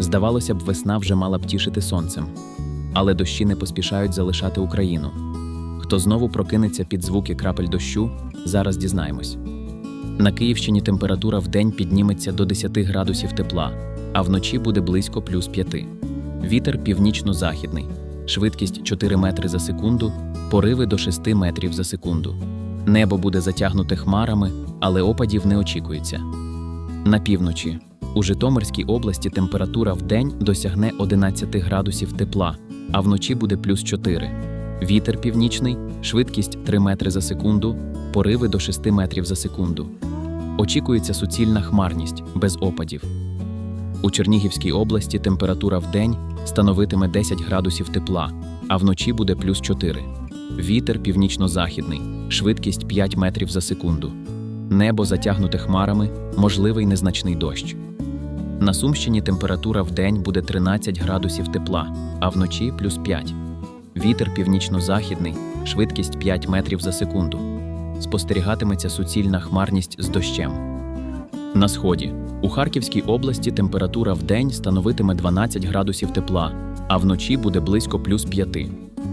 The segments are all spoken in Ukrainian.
Здавалося б, весна вже мала б тішити сонцем. Але дощі не поспішають залишати Україну. Хто знову прокинеться під звуки крапель дощу, зараз дізнаємось. На Київщині температура в день підніметься до 10 градусів тепла, а вночі буде близько плюс 5. Вітер північно-західний, швидкість 4 метри за секунду, пориви до 6 метрів за секунду. Небо буде затягнуте хмарами, але опадів не очікується. На півночі у Житомирській області температура в день досягне 11 градусів тепла, а вночі буде плюс 4. Вітер північний, швидкість 3 метри за секунду, пориви до 6 метрів за секунду. Очікується суцільна хмарність без опадів. У Чернігівській області температура в день становитиме 10 градусів тепла, а вночі буде плюс 4. Вітер північно-західний, швидкість 5 метрів за секунду. Небо затягнуте хмарами, можливий незначний дощ. На Сумщині температура в день буде 13 градусів тепла, а вночі плюс 5. Вітер північно-західний, швидкість 5 метрів за секунду. Спостерігатиметься суцільна хмарність з дощем. На сході у Харківській області температура в день становитиме 12 градусів тепла, а вночі буде близько плюс 5.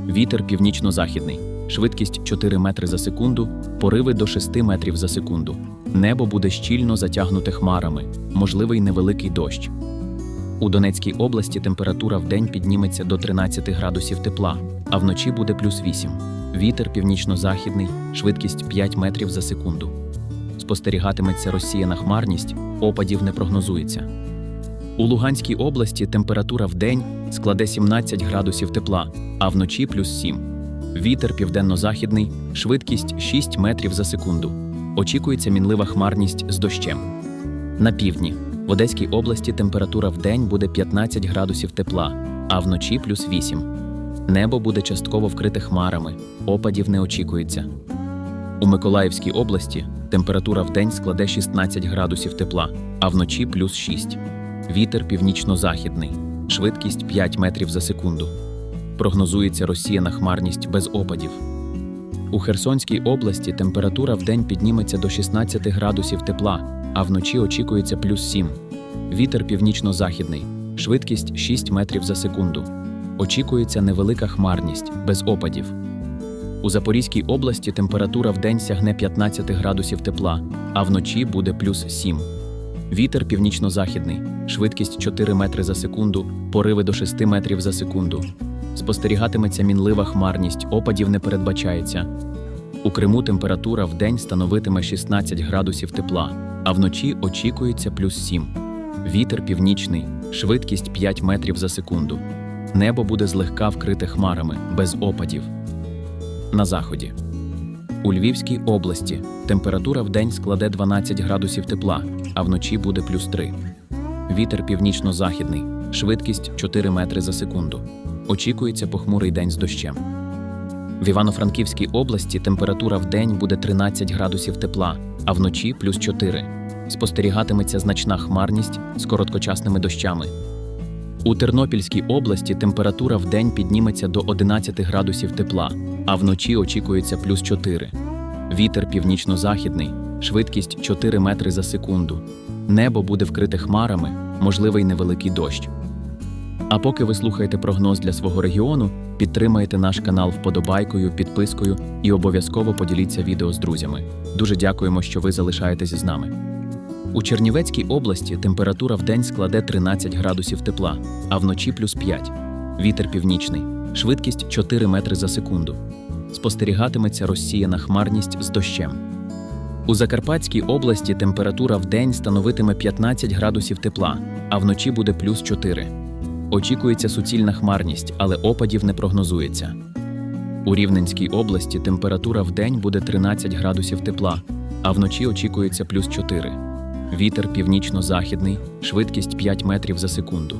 Вітер північно-західний, швидкість 4 метри за секунду, пориви до 6 метрів за секунду. Небо буде щільно затягнуте хмарами, можливий невеликий дощ. У Донецькій області температура в день підніметься до 13 градусів тепла, а вночі буде плюс 8. Вітер північно-західний, швидкість 5 метрів за секунду. Спостерігатиметься розсіяна хмарність, опадів не прогнозується. У Луганській області температура в день складе 17 градусів тепла, а вночі плюс 7. Вітер південно-західний, швидкість 6 метрів за секунду. Очікується мінлива хмарність з дощем. На півдні в Одеській області температура в день буде 15 градусів тепла, а вночі плюс 8. Небо буде частково вкрите хмарами, опадів не очікується. У Миколаївській області температура в день складе 16 градусів тепла, а вночі плюс 6. Вітер північно-західний, швидкість 5 метрів за секунду. Прогнозується розсіяна хмарність без опадів. У Херсонській області температура в день підніметься до 16 градусів тепла, а вночі очікується плюс 7. Вітер північно-західний, швидкість 6 метрів за секунду. Очікується невелика хмарність без опадів. У Запорізькій області температура в день сягне 15 градусів тепла, а вночі буде плюс 7. Вітер північно-західний, швидкість 4 метри за секунду, пориви до 6 метрів за секунду. Спостерігатиметься мінлива хмарність, опадів не передбачається. У Криму температура в день становитиме 16 градусів тепла, а вночі очікується плюс 7. Вітер північний, швидкість 5 метрів за секунду. Небо буде злегка вкрите хмарами, без опадів. На заході. У Львівській області температура в день складе 12 градусів тепла, а вночі буде плюс 3. Вітер північно-західний, швидкість 4 метри за секунду. Очікується похмурий день з дощем. В Івано-Франківській області температура в день буде 13 градусів тепла, а вночі плюс 4. Спостерігатиметься значна хмарність з короткочасними дощами. У Тернопільській області температура в день підніметься до 11 градусів тепла, а вночі очікується плюс 4. Вітер північно-західний, швидкість 4 метри за секунду. Небо буде вкрите хмарами, можливий невеликий дощ. А поки ви слухаєте прогноз для свого регіону, підтримайте наш канал вподобайкою, підпискою і обов'язково поділіться відео з друзями. Дуже дякуємо, що ви залишаєтесь з нами. У Чернівецькій області температура в день складе 13 градусів тепла, а вночі плюс 5. Вітер північний, швидкість 4 метри за секунду. Спостерігатиметься розсіяна хмарність з дощем. У Закарпатській області температура в день становитиме 15 градусів тепла, а вночі буде плюс 4. Очікується суцільна хмарність, але опадів не прогнозується. У Рівненській області температура в день буде 13 градусів тепла, а вночі очікується плюс 4. Вітер північно-західний, швидкість 5 метрів за секунду.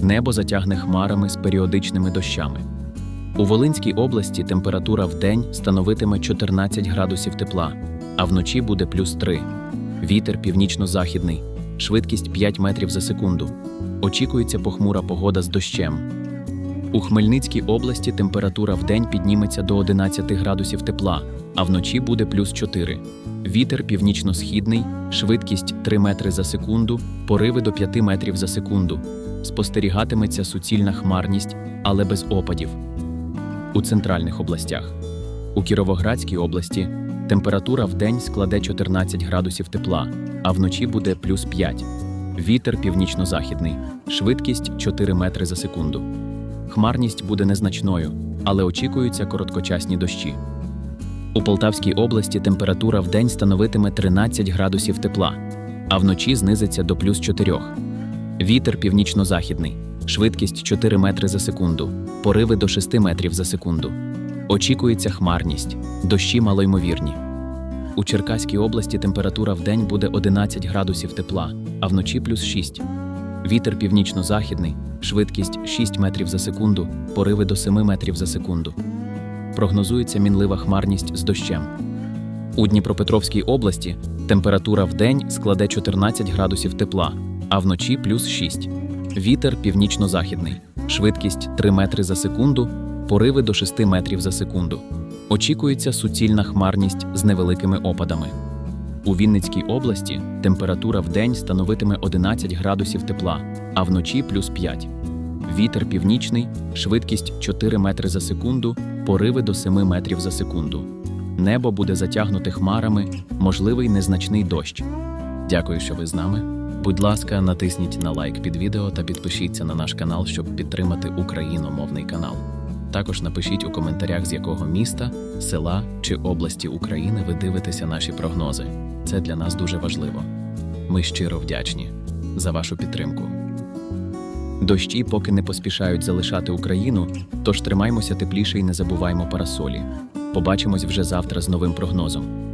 Небо затягне хмарами з періодичними дощами. У Волинській області температура в день становитиме 14 градусів тепла, а вночі буде плюс 3. Вітер північно-західний, швидкість 5 метрів за секунду. Очікується похмура погода з дощем. У Хмельницькій області температура в день підніметься до 11 градусів тепла, а вночі буде плюс 4. Вітер північно-східний, швидкість 3 метри за секунду, пориви до 5 метрів за секунду. спостерігатиметься суцільна хмарність, але без опадів. У центральних областях. У Кіровоградській області температура в день складе 14 градусів тепла, а вночі буде плюс 5. Вітер північно-західний, швидкість 4 метри за секунду. Хмарність буде незначною, але очікуються короткочасні дощі. У Полтавській області температура в день становитиме 13 градусів тепла, а вночі знизиться до плюс 4. Вітер північно-західний, швидкість 4 метри за секунду, пориви до 6 метрів за секунду. Очікується хмарність, дощі малоймовірні. У Черкаській області температура в день буде 11 градусів тепла, а вночі плюс 6. Вітер північно-західний, швидкість 6 метрів за секунду, пориви до 7 метрів за секунду. Прогнозується мінлива хмарність з дощем. У Дніпропетровській області температура в день складе 14 градусів тепла, а вночі плюс 6. Вітер північно-західний, швидкість 3 метри за секунду, пориви до 6 метрів за секунду. Очікується суцільна хмарність з невеликими опадами. У Вінницькій області температура в день становитиме 11 градусів тепла, а вночі плюс 5. Вітер північний, швидкість 4 метри за секунду, пориви до 7 метрів за секунду. Небо буде затягнуте хмарами, можливий незначний дощ. Дякую, що ви з нами. Будь ласка, натисніть на лайк під відео та підпишіться на наш канал, щоб підтримати україномовний канал. Також напишіть у коментарях, з якого міста, села чи області України ви дивитеся наші прогнози. Це для нас дуже важливо. Ми щиро вдячні за вашу підтримку. Дощі поки не поспішають залишати Україну, тож тримаймося тепліше і не забуваймо парасолі. Побачимось вже завтра з новим прогнозом.